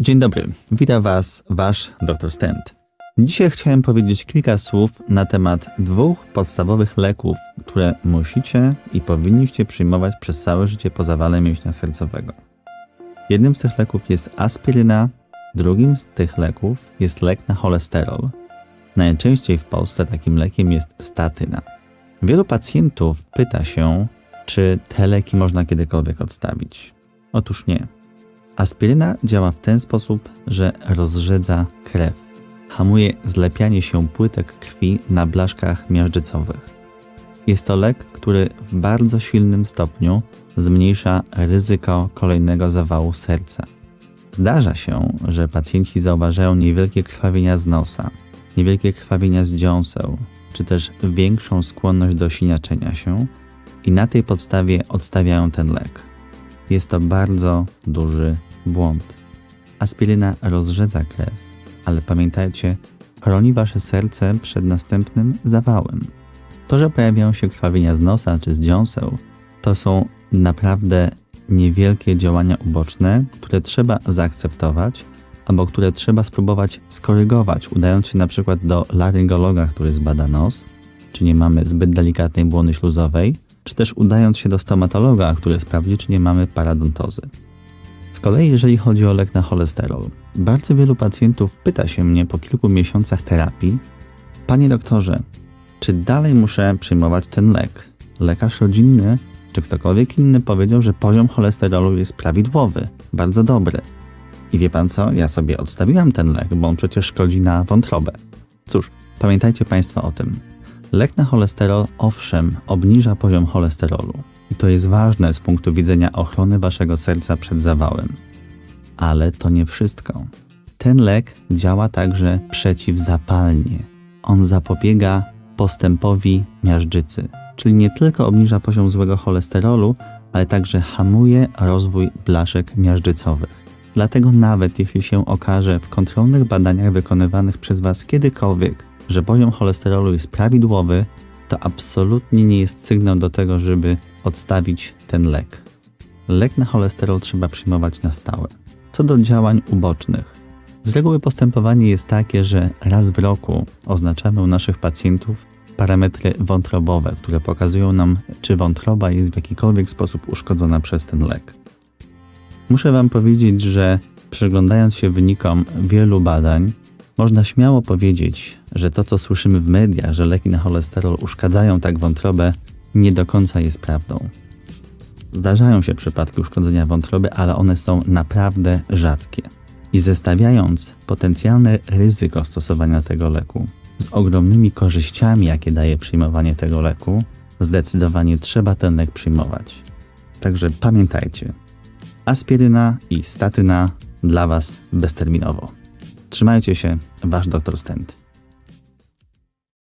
Dzień dobry, witam Was, Wasz dr Stent. Dzisiaj chciałem powiedzieć kilka słów na temat dwóch podstawowych leków, które musicie i powinniście przyjmować przez całe życie po zawale mięśnia sercowego. Jednym z tych leków jest aspiryna, drugim z tych leków jest lek na cholesterol. Najczęściej w Polsce takim lekiem jest statyna. Wielu pacjentów pyta się, czy te leki można kiedykolwiek odstawić. Otóż nie. Aspiryna działa w ten sposób, że rozrzedza krew. Hamuje zlepianie się płytek krwi na blaszkach miażdżycowych. Jest to lek, który w bardzo silnym stopniu zmniejsza ryzyko kolejnego zawału serca. Zdarza się, że pacjenci zauważają niewielkie krwawienia z nosa, niewielkie krwawienia z dziąseł, czy też większą skłonność do siniaczenia się i na tej podstawie odstawiają ten lek. Jest to bardzo duży błąd. Aspiryna rozrzedza krew, ale pamiętajcie, chroni wasze serce przed następnym zawałem. To, że pojawiają się krwawienia z nosa czy z dziąseł, to są naprawdę niewielkie działania uboczne, które trzeba zaakceptować albo które trzeba spróbować skorygować, udając się na przykład do laryngologa, który zbada nos, czy nie mamy zbyt delikatnej błony śluzowej, czy też udając się do stomatologa, który sprawdzi, czy nie mamy paradontozy. Z kolei, jeżeli chodzi o lek na cholesterol, bardzo wielu pacjentów pyta się mnie po kilku miesiącach terapii: Panie doktorze, czy dalej muszę przyjmować ten lek? Lekarz rodzinny czy ktokolwiek inny powiedział, że poziom cholesterolu jest prawidłowy, bardzo dobry. I wie pan co? Ja sobie odstawiłam ten lek, bo on przecież szkodzi na wątrobę. Cóż, pamiętajcie Państwo o tym. Lek na cholesterol owszem obniża poziom cholesterolu i to jest ważne z punktu widzenia ochrony waszego serca przed zawałem. Ale to nie wszystko. Ten lek działa także przeciwzapalnie. On zapobiega postępowi miażdżycy, czyli nie tylko obniża poziom złego cholesterolu, ale także hamuje rozwój blaszek miażdżycowych. Dlatego nawet jeśli się okaże w kontrolnych badaniach wykonywanych przez Was kiedykolwiek, że poziom cholesterolu jest prawidłowy, to absolutnie nie jest sygnał do tego, żeby odstawić ten lek. Lek na cholesterol trzeba przyjmować na stałe. Co do działań ubocznych. Z reguły postępowanie jest takie, że raz w roku oznaczamy u naszych pacjentów parametry wątrobowe, które pokazują nam, czy wątroba jest w jakikolwiek sposób uszkodzona przez ten lek. Muszę Wam powiedzieć, że przyglądając się wynikom wielu badań, można śmiało powiedzieć, że to, co słyszymy w mediach, że leki na cholesterol uszkadzają tak wątrobę, nie do końca jest prawdą. Zdarzają się przypadki uszkodzenia wątroby, ale one są naprawdę rzadkie. I zestawiając potencjalne ryzyko stosowania tego leku z ogromnymi korzyściami, jakie daje przyjmowanie tego leku, zdecydowanie trzeba ten lek przyjmować. Także pamiętajcie, aspiryna i statyna dla Was bezterminowo. Trzymajcie się, Wasz doktor Stent.